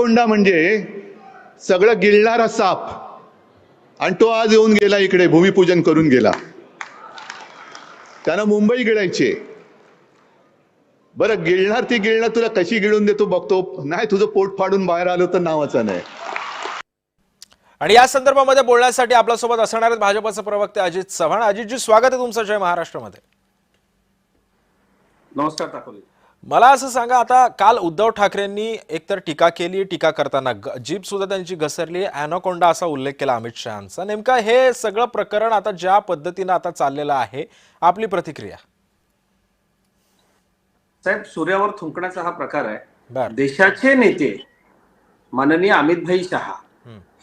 Anaconda म्हणजे सगळं गिळणारा साप. आणि तो आज येऊन गेला इकडे भूमिपूजन करून गेला. त्यानं मुंबई गिळायची. बरं गिळणार ती गिळणार तुला कशी गिळून देतो बघतो. नाही तुझं पोट फाडून बाहेर आलं तर नावाचं नाही. आणि या संदर्भामध्ये बोलण्यासाठी आपल्यासोबत असणार आहेत भाजपचे प्रवक्ते अजित चव्हाण. अजितजी स्वागत आहे तुमचं जय महाराष्ट्रामध्ये. नमस्कार मला असं सांगा आता काल उद्धव ठाकरेंनी एकतर टीका केली टीका करताना जीप सुद्धा त्यांची घसरली अॅनाकोंडा असा उल्लेख केला अमित शहाचा. नेमका हे सगळं प्रकरण आता ज्या पद्धतीनं आता चाललेलं आहे आपली प्रतिक्रिया. साहेब सूर्यावर थुंकण्याचा हा प्रकार आहे. देशाचे नेते माननीय अमितभाई शहा.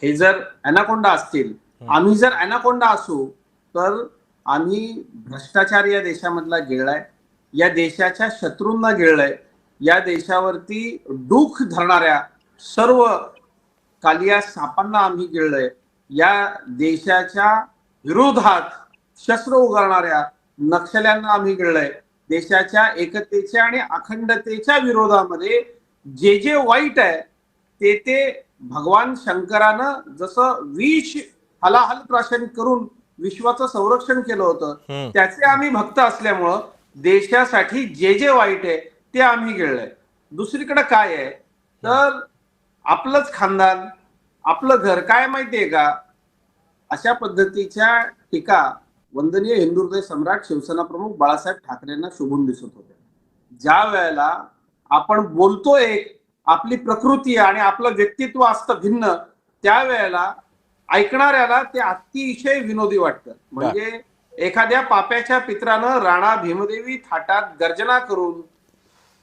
हे. जर अनाकोंडा असतील आम्ही जर अनाकोंडा असू तर आम्ही भ्रष्टाचार या देशामधला गिळलाय या देशाच्या शत्रूंना गिळलंय. या देशावरती डूख धरणाऱ्या सर्व कालिया सापांना आम्ही गिळलंय. या देशाच्या विरोधात शस्त्र उगारणाऱ्या नक्षल्यांना आम्ही गिळलंय. देशाच्या एकतेच्या आणि अखंडतेच्या विरोधामध्ये जे जे वाईट आहे ते ते भगवान शंकरानं जसं विष हलाहल प्राशन करून विश्वाचं संरक्षण केलं होतं. त्याचे आम्ही भक्त असल्यामुळं देशासाठी जे जे वाईट आहे ते आम्ही गिळलंय दुसरीकडे काय आहे? तर आपलंच खानदान आपलं घर काय माहितीये का? अशा पद्धतीच्या टीका वंदनीय हिंदू हृदय सम्राट शिवसेना प्रमुख बाळासाहेब ठाकरेंना शोभून दिसत होत्या. ज्या वेळेला आपण बोलतो एक आपली प्रकृती आणि आपलं व्यक्तित्व असतं भिन्न त्यावेळेला ऐकणाऱ्याला ते अतिशय विनोदी वाटतं. म्हणजे एखाद्या पाप्याच्या पित्रानं राणा भीमदेवी थाटात गर्जना करून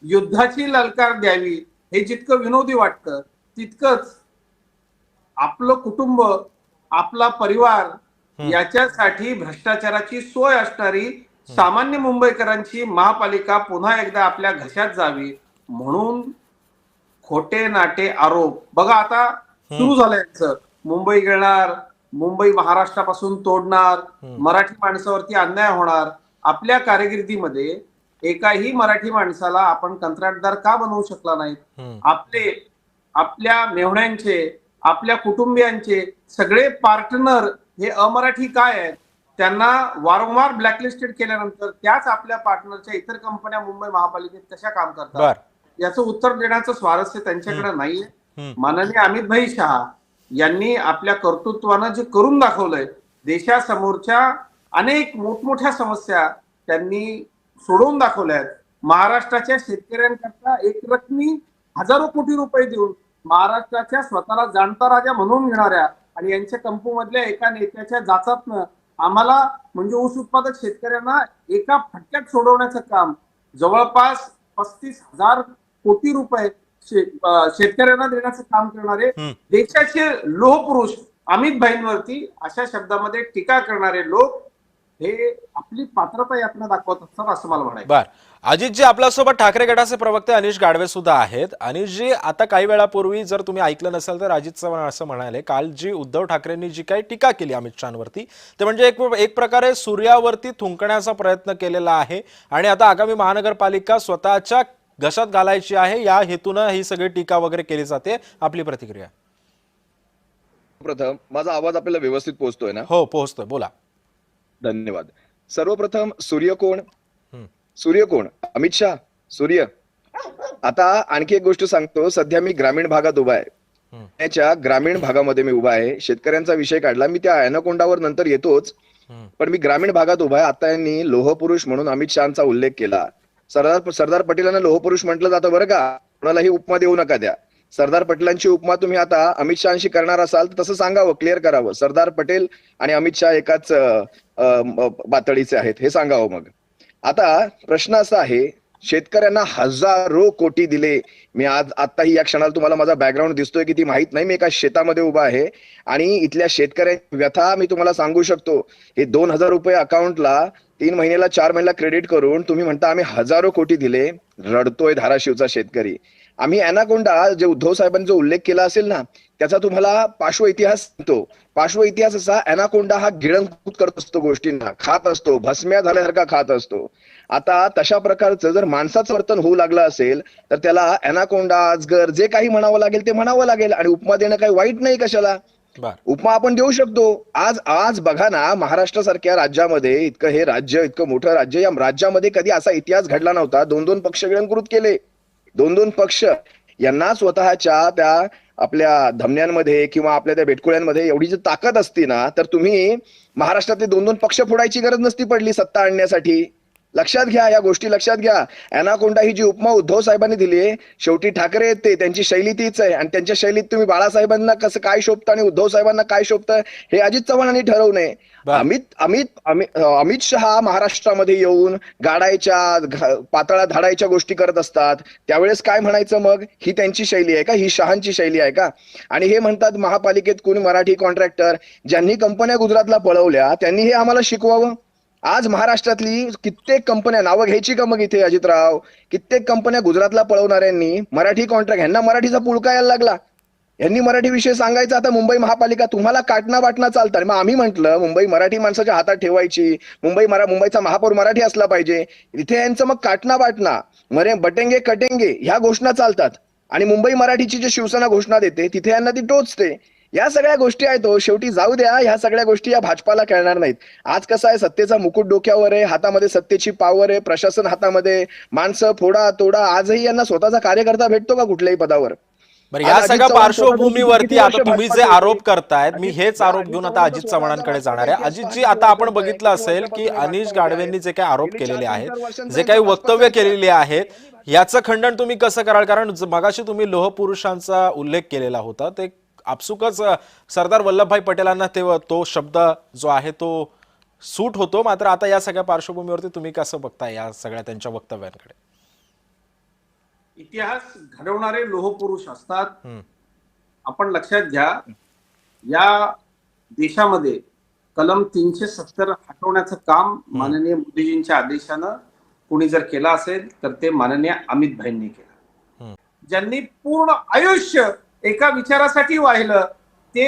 युद्धाची ललकार द्यावी हे जितकं विनोदी वाटतं तितकंच आपलं कुटुंब आपला परिवार याच्यासाठी भ्रष्टाचाराची सोय असणारी सामान्य मुंबईकरांची महापालिका पुन्हा एकदा आपल्या घशात जावी म्हणून खोटे नाटे आरोप. बघा आता सुरू झालं यांचं. मुंबई गिळणार मुंबई महाराष्ट्रापासून तोडणार मराठी माणसावरती अन्याय होणार आपल्या कारकिर्दीमध्ये एकाही मराठी माणसाला आपण कंत्राटदार का बनवू शकला नाही. आपले आपल्या मेहुण्यांचे आपल्या कुटुंबियांचे सगळे पार्टनर हे अमराठी काय आहेत? त्यांना वारंवार ब्लॅकलिस्टेड केल्यानंतर त्याच आपल्या पार्टनरच्या इतर कंपन्या मुंबई महापालिकेत कशा काम करतात? याचं उत्तर देण्याचं स्वारस्य त्यांच्याकडे नाहीये. माननीय अमितभाई शहा यांनी आपल्या कर्तृत्वानं जे करून दाखवलंय देशासमोरच्या अनेक मोठमोठ्या समस्या त्यांनी सोडवून दाखवल्या आहेत. महाराष्ट्राच्या शेतकऱ्यांकरता एक रकमी हजारो कोटी रुपये देऊन महाराष्ट्राच्या स्वतःला जाणता राजा म्हणून घेणाऱ्या आणि यांच्या कंपनीमधल्या एका नेत्याच्या जाचातनं आम्हाला म्हणजे ऊस उत्पादक शेतकऱ्यांना एका फटक्यात सोडवण्याचं काम जवळपास पस्तीस हजार कोटी रुपये शेतकऱ्यांना देण्याचं काम करणारे. देशाचे लोहपुरुष अमित भाईंवरती अशा शब्दामध्ये टीका करणारे लोक हे आपली पात्रता यातना दाखवत असतात असं मला म्हणायचं बर. अजितजी आपल्यासोबत ठाकरे गटाचे प्रवक्ते अनिश गाडवे सुद्धा आहेत. अनिशजी आता काही वेळापूर्वी जर तुम्ही ऐकलं नसेल तर अजित चव्हाण असं म्हणाले काल जी उद्धव ठाकरेंनी जी काही टीका केली अमित शहावरती ते म्हणजे एक एक प्रकारे सूर्यावरती थुंकण्याचा प्रयत्न केलेला आहे. आणि आता आगामी महानगरपालिका स्वतःच्या घशात घालायची आहे. या हेतूनं ही सगळी टीका वगैरे केली जाते. आपली प्रतिक्रिया. प्रथम माझा आवाज आपल्याला व्यवस्थित पोहोचतोय ना? हो पोहोचतोय. बोला. धन्यवाद. सर्वप्रथम सूर्य कोण. सूर्य कोण? अमित शहा? सूर्य. आता आणखी एक गोष्ट सांगतो. सध्या मी ग्रामीण भागात उभा आहे. पुण्याच्या ग्रामीण भागामध्ये मी उभा आहे. शेतकऱ्यांचा विषय काढला. मी त्या अॅनाकोंडावर नंतर येतोच. पण मी ग्रामीण भागात उभा आहे. आता यांनी लोहपुरुष म्हणून अमित शहाचा उल्लेख केला. सरदार सरदार पटेलांना लोहपुरुष म्हटलं जातं बरं का? कोणालाही उपमा देऊ नका द्या. सरदार पटेलांची उपमा तुम्ही आता अमित शहाशी करणार असाल तर तसं सांगावं क्लिअर करावं. सरदार पटेल आणि अमित शहा एकाच पातळीचे आहेत. हे सांगावं मग. आता प्रश्न असा आहे शेतकऱ्यांना हजारो कोटी दिले. मी आज आताही या क्षणाला तुम्हाला माझा बॅकग्राऊंड दिसतोय की ती माहीत नाही. मी एका शेतामध्ये उभा आहे आणि इथल्या शेतकऱ्यांची व्यथा मी तुम्हाला सांगू शकतो. हे दोन हजार रुपये अकाउंटला तीन महिन्याला चार महिन्याला क्रेडिट करून तुम्ही म्हणता आम्ही हजारो कोटी दिले. रडतोय धाराशिवचा शेतकरी. आम्ही अॅनाकोंडा जे उद्धव साहेबांनी जो उल्लेख केला असेल ना त्याचा तुम्हाला पार्श्व इतिहास सांगतो. पार्श्व इतिहास असा अॅनाकोंडा हा गिळंकृत करत असतो गोष्टींना. खात असतो भस्म्या झाल्यासारखा खात असतो. आता तशा प्रकारचं जर माणसाचं वर्तन होऊ लागलं असेल तर त्याला अनाकोंडा अजगर जे काही म्हणावं लागेल ते म्हणावं लागेल आणि उपमा देणं काही वाईट नाही कशाला? उपमा आपण देऊ शकतो. आज आज बघा ना महाराष्ट्र सारख्या राज्यामध्ये इतकं हे राज्य इतकं मोठं राज्य या राज्यामध्ये कधी असा इतिहास घडला नव्हता. दोन दोन पक्ष गिळंकृत केले. दोन दोन पक्ष यांना स्वतःच्या त्या आपल्या धमन्यांमध्ये किंवा आपल्या त्या बेटकुळ्यांमध्ये एवढी जर ताकद असती ना तर तुम्ही महाराष्ट्रातले दोन दोन पक्ष फोडायची गरज नसती पडली सत्ता आणण्यासाठी. लक्षात घ्या या गोष्टी लक्षात घ्या. अनाकोंडा ही जी उपमा उद्धव साहेबांनी दिली आहे शेवटी ठाकरे आहेत ते त्यांची शैली तीच आहे. आणि त्यांच्या शैलीत तुम्ही बाळासाहेबांना कसं काय शोभतं आणि उद्धव साहेबांना काय शोभतं हे अजित चव्हाणांनी ठरवू नये बरं. अमित अमित अमित अमित शहा महाराष्ट्रामध्ये येऊन गाडायच्या पातळा धाडायच्या गोष्टी करत असतात. त्यावेळेस काय म्हणायचं मग? ही त्यांची शैली आहे का? ही शहांची शैली आहे का? आणि हे म्हणतात महापालिकेत कोणी मराठी कॉन्ट्रॅक्टर? ज्यांनी कंपन्या गुजरातला पळवल्या त्यांनी हे आम्हाला शिकवावं? आज महाराष्ट्रातली कित्येक कंपन्या नावं घ्यायची का मग इथे अजितराव? कित्येक कंपन्या गुजरातला पळवणाऱ्यांनी मराठी कॉन्ट्रॅक्ट ह्यांना मराठीचा पुळका यायला लागला. यांनी मराठी विषय सांगायचा आता मुंबई महापालिका तुम्हाला काटना बाटणा चालतात मग आम्ही म्हंटल मुंबई मराठी माणसाच्या हातात ठेवायची. मुंबई मरा मुंबईचा महापौर मराठी असला पाहिजे. इथे यांचं मग काटणा बाटणा मरे बटेंगे कटेंगे ह्या घोषणा चालतात. आणि मुंबई मराठीची जी शिवसेना घोषणा देते तिथे यांना ती टोचते. या सगळ्या गोष्टी आहेत हो. शेवटी जाऊ द्या ह्या सगळ्या गोष्टी या भाजपाला कळणार नाहीत. आज कसं आहे सत्तेचा मुकुट डोक्यावर आहे हातामध्ये सत्तेची पावर आहे प्रशासन हातामध्ये माणसं फोडा तोडा आजही यांना स्वतःचा कार्यकर्ता भेटतो का कुठल्याही पदावर? या सगळ्या पार्श्वभूमीवरती आता तुम्ही जे आरोप? करतायत मी हेच आरोप घेऊन आता अजित चव्हाणांकडे जाणार आहे. अजितजी आता आपण बघितलं असेल की अनिश गाडवेंनी जे काही आरोप केलेले आहेत जे काही वक्तव्य केलेली आहेत याचं खंडन तुम्ही कसं कराल? कारण मगाशी तुम्ही लोह पुरुषांचा उल्लेख केलेला होता ते आपसुकच सरदार वल्लभभाई पटेलांना ते तो शब्द जो आहे तो सूट होतो. मात्र आता या सगळ्या पार्श्वभूमीवरती तुम्ही कसं बघताय या सगळ्या त्यांच्या वक्तव्यांकडे? इतिहास घडवणारे लोहपुरुष असतात. आपण लक्षात घ्या या देशामध्ये कलम तीनशे सत्तर हटवण्याचं काम माननीय मोदीजींच्या आदेशानं कोणी जर केलं असेल तर ते माननीय अमित भाईंनी केलं. ज्यांनी पूर्ण आयुष्य एका विचारासाठी वाहिलं ते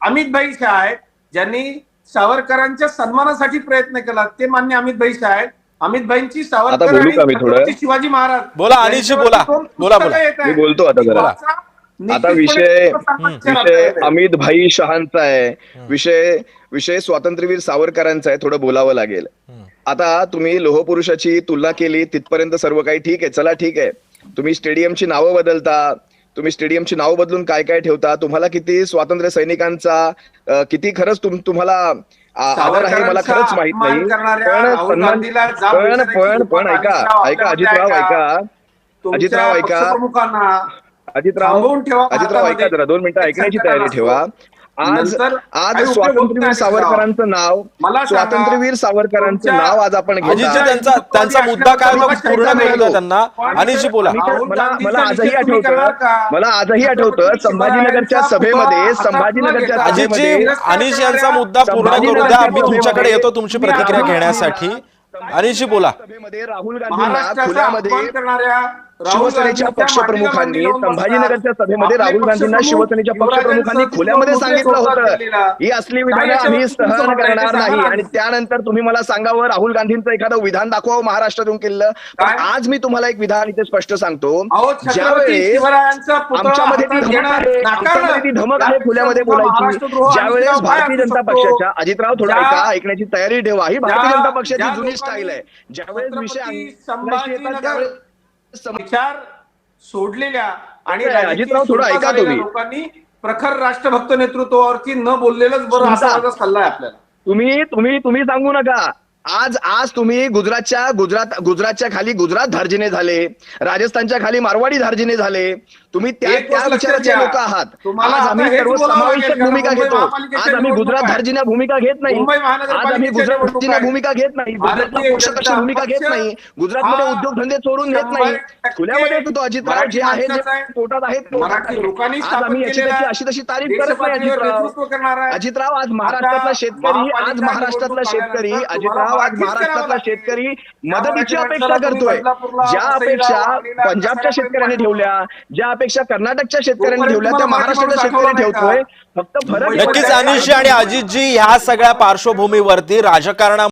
अमित भाई शाह आहेत ज्यांनी सावरकरांच्या सन्मानासाठी प्रयत्न केला ते मान्य अमित भाई शाह आहेत अमित भाईंची सावरकर आणि शिवाजी महाराज बोला, अनिशजी, बोला. बोला. मी बोलतो आता जरा. आता विषय विषय. अमित भाई शहांचा आहे विषय विषय स्वातंत्र्यवीर सावरकरांचा आहे थोडं बोलावं लागेल. आता तुम्ही लोहपुरुषाची तुलना केली तिथपर्यंत सर्व काही ठीक आहे चला ठीक आहे तुम्ही स्टेडियमची नावं बदलता तुम्ही स्टेडियमची नावं बदलून काय काय ठेवता तुम्हाला किती स्वातंत्र्य सैनिकांचा किती खरंच तुम तुम्हाला आ- आदर आहे मला खरंच माहीत नाही पण पण पण ऐका ऐका अजितराव? ऐका अजितराव ऐका. अजितराव अजितराव ऐका. जरा दोन मिनिटं ऐकण्याची तयारी ठेवा आज आज स्वातंत्र्यवीर सावरकरांचं नाव मला स्वातंत्र्यवीर सावरकरांचं नाव आज आपण. त्यांचा त्यांचा मुद्दा काय होता पूर्ण त्यांना. अनिशजी बोला. मला आजही आठवतं? मला आजही आठवतं संभाजीनगरच्या सभेमध्ये संभाजीनगरच्या अजितजी सभेमध्ये अनिश यांचा मुद्दा पूर्ण करू द्या. मी तुमच्याकडे येतो तुमची प्रतिक्रिया घेण्यासाठी. अनिशजी बोला. सभेमध्ये राहुल गांधींना शिवसेनेच्या पक्षप्रमुखांनी संभाजीनगरच्या. सभेमध्ये राहुल गांधींना शिवसेनेच्या पक्षप्रमुखांनी खुल्यामध्ये सांगितलं होतं. ही असली विधानं आम्ही सहन करणार नाही. आणि त्यानंतर तुम्ही मला सांगावं राहुल गांधींचं एखादं विधान दाखवावं महाराष्ट्रातून केलं पण? आज मी तुम्हाला एक विधान इथे स्पष्ट सांगतो ज्यावेळेस आमच्यामध्ये ती धमक आहे नाकारलं. आमच्यामध्ये ती धमक आहे खुल्यामध्ये बोलायची ज्यावेळेस भारतीय जनता. पक्षाच्या अजितराव थोडा ऐका ऐकण्याची तयारी ठेवा ही भारतीय जनता पक्षाची जुनी स्टाईल आहे ज्यावेळेस विषय त्यावेळेस विचार सोडलेल्या आणि अजितराव, थोडं ऐका तुम्ही. लोकांनी प्रखर राष्ट्रभक्त नेतृत्वावरती न बोललेलंच बरं असा. माझा सल्ला आहे आपल्याला तुम्ही तुम्ही तुम्ही सांगू नका आज आज तुम्ही गुजरातच्या गुजरात गुजरातच्या खाली गुजरात धार्जिने झाले राजस्थानच्या खाली मारवाडी धार्जिने झाले तुम्ही त्या त्या विचाराचे. लोक आहात आज आम्ही सर्व समावेशक भूमिका घेतो आज आम्ही गुजरात आहे. धार्जिन्या भूमिका घेत नाही आज आम्ही गुजरात आहे. भूमिका घेत नाही गुजरातला भूमिका घेत नाही गुजरातमध्ये उद्योगधंदे सोडून घेत नाही खुल्यामध्ये तो अजितराव मराठी जे आहे जे. पोटात आहेत आज आम्ही याची त्याची. अशी तशी तारीफ करत नाही अजितराव. अजितराव आज महाराष्ट्रातला शेतकरी आज महाराष्ट्रातला शेतकरी आल्यानंतर अजितराव आज महाराष्ट्रातला शेतकरी मदतीची. अपेक्षा करतोय. ज्या अपेक्षा पंजाबच्या शेतकऱ्यांनी. ठेवल्या ज्या अपेक्षा कर्नाटकच्या शेतकऱ्यांनी ठेवल्या त्या पाठीमागे शेतकरी ठेवतोय. फक्त फरक नक्कीच अनिशजी आणि अजितजी ह्या सगळ्या पार्श्वभूमीवरती राजकारणा